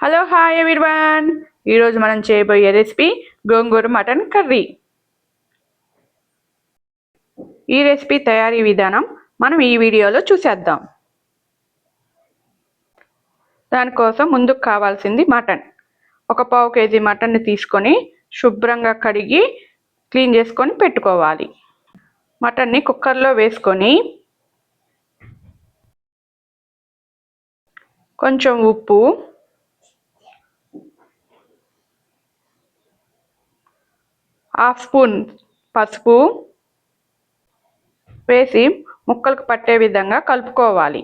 Hello hi everyone ఈరోజు మనం చేయబోయే రెసిపీ గోంగూర మటన్ కర్రీ. ఈ రెసిపీ తయారీ విధానం మనం ఈ వీడియోలో చూసేద్దాం. దానికోసం ముందుకు కావాల్సింది మటన్. ఒక పావు కేజీ మటన్ని తీసుకొని శుభ్రంగా కడిగి క్లీన్ చేసుకొని పెట్టుకోవాలి. మటన్ని కుక్కర్లో వేసుకొని కొంచెం ఉప్పు హాఫ్ స్పూన్ పసుపు వేసి ముక్కలకు పట్టే విధంగా కలుపుకోవాలి.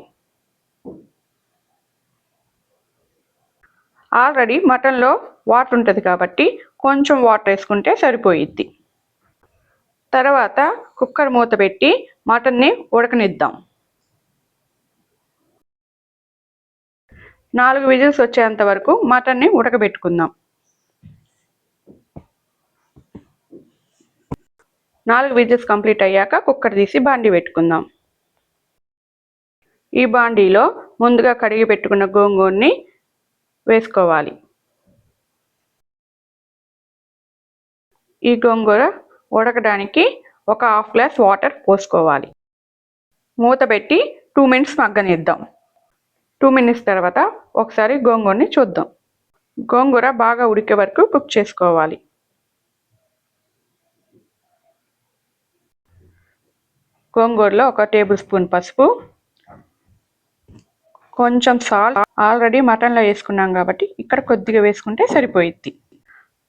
ఆల్రెడీ మటన్లో వాటర్ ఉంటుంది కాబట్టి కొంచెం వాటర్ వేసుకుంటే సరిపోయిద్ది. తర్వాత కుక్కర్ మూత పెట్టి మటన్ని ఉడకనిద్దాం. నాలుగు విజిల్స్ వచ్చేంత వరకు మటన్ని ఉడకబెట్టుకుందాం. నాలుగు విజిల్స్ కంప్లీట్ అయ్యాక కుక్కర్ తీసి బాండీ పెట్టుకుందాం. ఈ బాండీలో ముందుగా కడిగి పెట్టుకున్న గోంగూరని వేసుకోవాలి. ఈ గోంగూర ఉడకడానికి ఒక హాఫ్ గ్లాస్ వాటర్ పోసుకోవాలి. మూత పెట్టి టూ మినిట్స్ మగ్గనిద్దాం. టూ మినిట్స్ తర్వాత ఒకసారి గోంగూరని చూద్దాం. గోంగూర బాగా ఉడికే వరకు కుక్ చేసుకోవాలి. గోంగూరలో ఒక టేబుల్ స్పూన్ పసుపు కొంచెం సాల్ట్. ఆల్రెడీ మటన్లో వేసుకున్నాం కాబట్టి ఇక్కడ కొద్దిగా వేసుకుంటే సరిపోయిద్ది.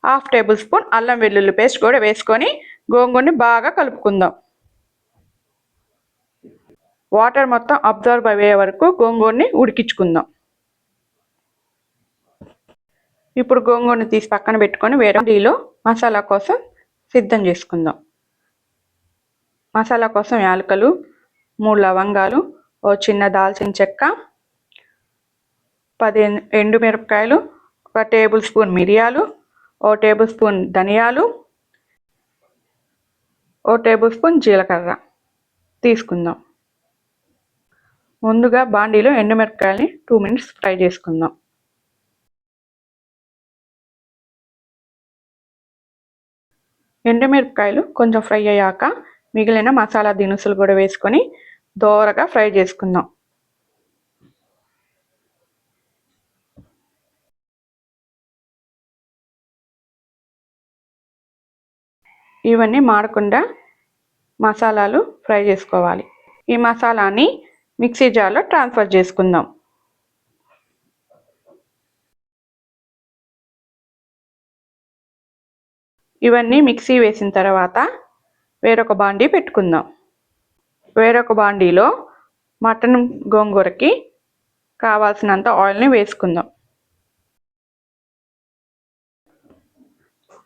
హాఫ్ టేబుల్ స్పూన్ అల్లం వెల్లుల్లి పేస్ట్ కూడా వేసుకొని గోంగూరని బాగా కలుపుకుందాం. వాటర్ మొత్తం అబ్జర్వ్ అయ్యే వరకు గోంగూరని ఉడికించుకుందాం. ఇప్పుడు గోంగూరని తీసి పక్కన పెట్టుకొని వేరే మసాలా కోసం సిద్ధం చేసుకుందాం. మసాలా కోసం యాలకలు మూడు లవంగాలు ఓ చిన్న దాల్చిన చెక్క పది ఎండుమిరపకాయలు ఒక టేబుల్ స్పూన్ మిరియాలు ఓ టేబుల్ స్పూన్ ధనియాలు ఓ టేబుల్ స్పూన్ జీలకర్ర. తీసుకుందాం. ముందుగా బాండీలో ఎండుమిరపకాయలని టూ మినిట్స్ ఫ్రై చేసుకుందాం. ఎండుమిరపకాయలు కొంచెం ఫ్రై అయ్యాక మిగిలిన మసాలా దినుసులు కూడా వేసుకొని దోరగా ఫ్రై చేసుకుందాం. ఇవన్నీ మాడకుండా మసాలాలు ఫ్రై చేసుకోవాలి. ఈ మసాలాని మిక్సీ జార్లో ట్రాన్స్ఫర్ చేసుకుందాం. ఇవన్నీ మిక్సీ వేసిన తర్వాత వేరొక బాండీ పెట్టుకుందాం. వేరొక బాండీలో మటన్ గోంగూరకి కావాల్సినంత ఆయిల్ని వేసుకుందాం.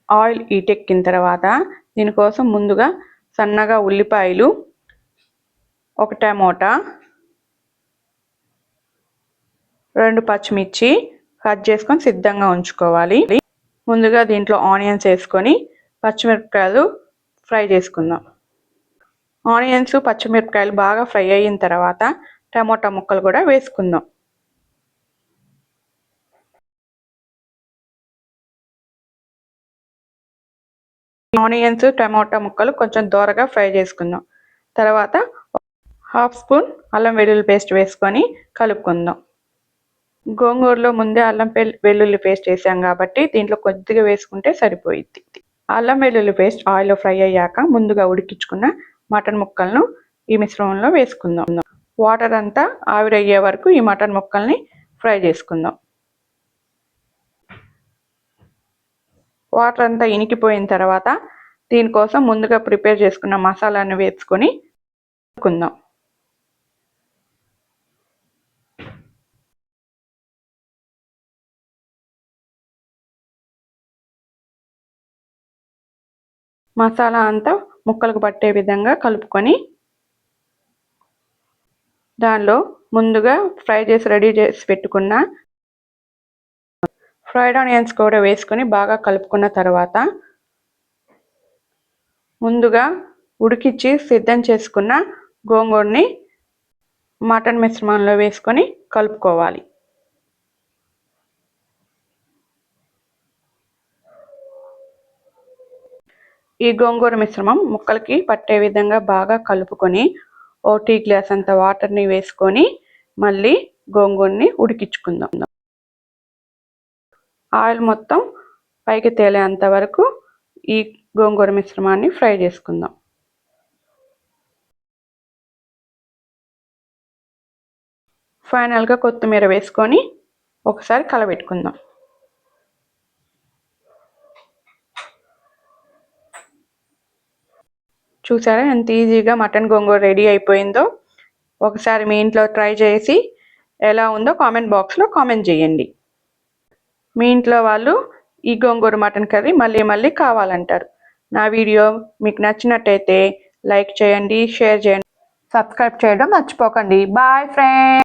ఆయిల్ ఈటెక్కిన తర్వాత దీనికోసం ముందుగా సన్నగా ఉల్లిపాయలు ఒక టమోటా రెండు పచ్చిమిర్చి కట్ చేసుకొని సిద్ధంగా ఉంచుకోవాలి. ముందుగా దీంట్లో ఆనియన్స్ వేసుకొని పచ్చిమిరపకాయలు ఫ్రై చేసుకుందాం. ఆనియన్స్ పచ్చిమిరపకాయలు బాగా ఫ్రై అయిన తర్వాత టమోటా ముక్కలు కూడా వేసుకుందాం. ఆనియన్స్ టమాటా ముక్కలు కొంచెం దోరగా ఫ్రై చేసుకుందాం. తర్వాత హాఫ్ స్పూన్ అల్లం వెల్లుల్లి పేస్ట్ వేసుకొని కలుపుకుందాం. గోంగూరలో ముందే అల్లం వెల్లుల్లి పేస్ట్ వేసాం కాబట్టి దీంట్లో కొద్దిగా వేసుకుంటే సరిపోయిద్ది. అల్లం వెల్లుల్లి పేస్ట్ ఆయిల్లో ఫ్రై అయ్యాక ముందుగా ఉడికించుకున్న మటన్ ముక్కలను ఈ మిశ్రమంలో వేసుకుందాం. వాటర్ అంతా ఆవిరయ్యే వరకు ఈ మటన్ ముక్కల్ని ఫ్రై చేసుకుందాం. వాటర్ అంతా ఇనికిపోయిన తర్వాత దీనికోసం ముందుగా ప్రిపేర్ చేసుకున్న మసాలాను వేసుకొని కుందాం. మసాలా అంతా ముక్కలకు పట్టే విధంగా కలుపుకొని దానిలో ముందుగా ఫ్రై చేసి రెడీ చేసి పెట్టుకున్న ఫ్రైడ్ ఆనియన్స్ కూడా వేసుకొని బాగా కలుపుకున్న తర్వాత ముందుగా ఉడికిచ్చి సిద్ధం చేసుకున్న గోంగూరని మటన్ మిశ్రమంలో వేసుకొని కలుపుకోవాలి. ఈ గోంగూర మిశ్రమం ముక్కలకి పట్టే విధంగా బాగా కలుపుకొని ఓ టీ గ్లాస్ అంత వాటర్ని వేసుకొని మళ్ళీ గోంగూరని ఉడికించుకుందాం. ఆయిల్ మొత్తం పైకి తేలేంత వరకు ఈ గోంగూర మిశ్రమాన్ని ఫ్రై చేసుకుందాం. ఫైనల్గా కొత్తిమీర వేసుకొని ఒకసారి కలబెట్టుకుందాం. చూసారా ఎంత ఈజీగా మటన్ గోంగూర రెడీ అయిపోయిందో? ఒకసారి మీ ఇంట్లో ట్రై చేసి ఎలా ఉందో కామెంట్ బాక్స్లో కామెంట్ చేయండి. మీ ఇంట్లో వాళ్ళు ఈ గోంగూర మటన్ కర్రీ మళ్ళీ మళ్ళీ కావాలంటారు. నా వీడియో మీకు నచ్చినట్టయితే లైక్ చేయండి షేర్ చేయండి సబ్స్క్రైబ్ చేయడం మర్చిపోకండి. Boy friend